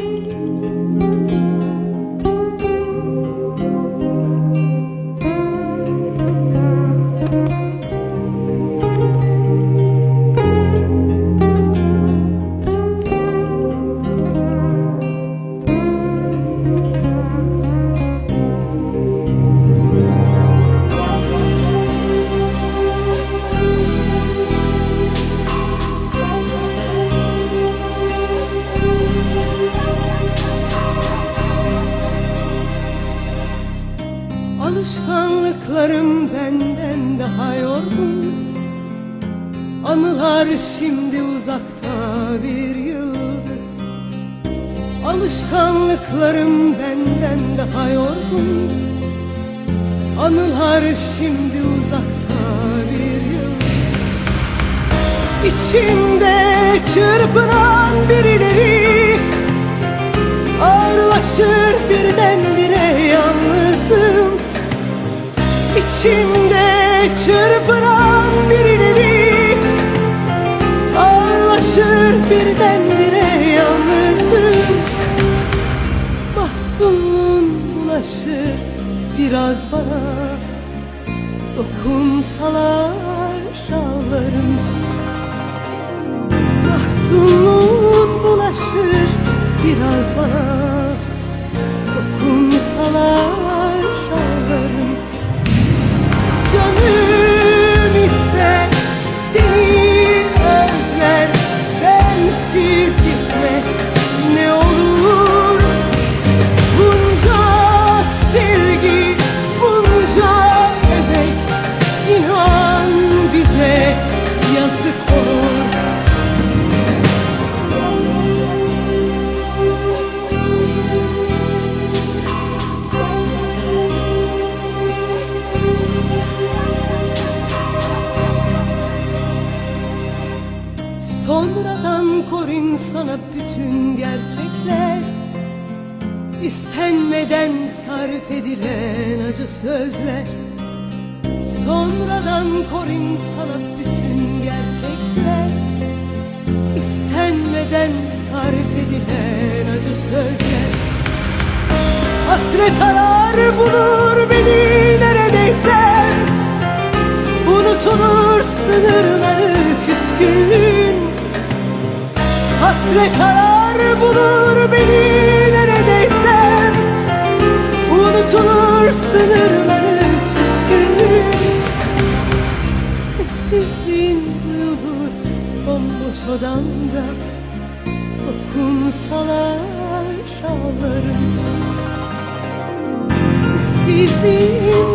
Música Alışkanlıklarım benden daha yorgun. Anılar şimdi uzakta bir yıldız. Alışkanlıklarım benden daha yorgun. Anılar şimdi uzakta bir yıldız. İçimde çırpınan birileri Ağırlaşır yalnızlığım İçimde çırpınan birileri Ağırlaşır birdenbire yalnızım. Mahzunluğun bulaşır biraz bana. Dokunsalar ağlarım. Mahzunluğun bulaşır biraz bana. Dokunsalar kor insana bütün gerçekler İstenmeden sarf edilen acı sözler. Sonradan kor insana bütün gerçekler İstenmeden sarf edilen acı sözler. Hasret arar bulur beni neredeyse. Unutulur sınırları küskün Hasret arar bulur beni neredeyse. Unutulur sınırları küskün Sessizliğin duyulur bomboş odamda Dokunsalar ağlarım. Sessizliğin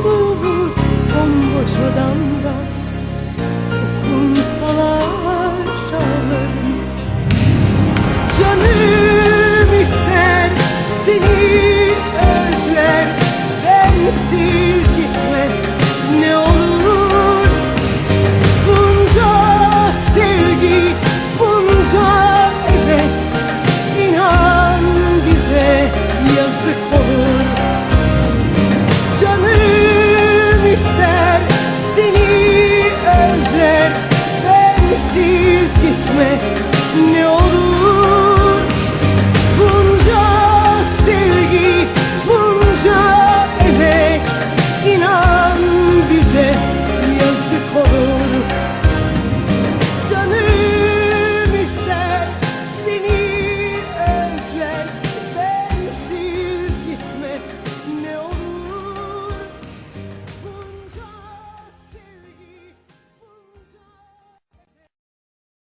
sensiz gitme.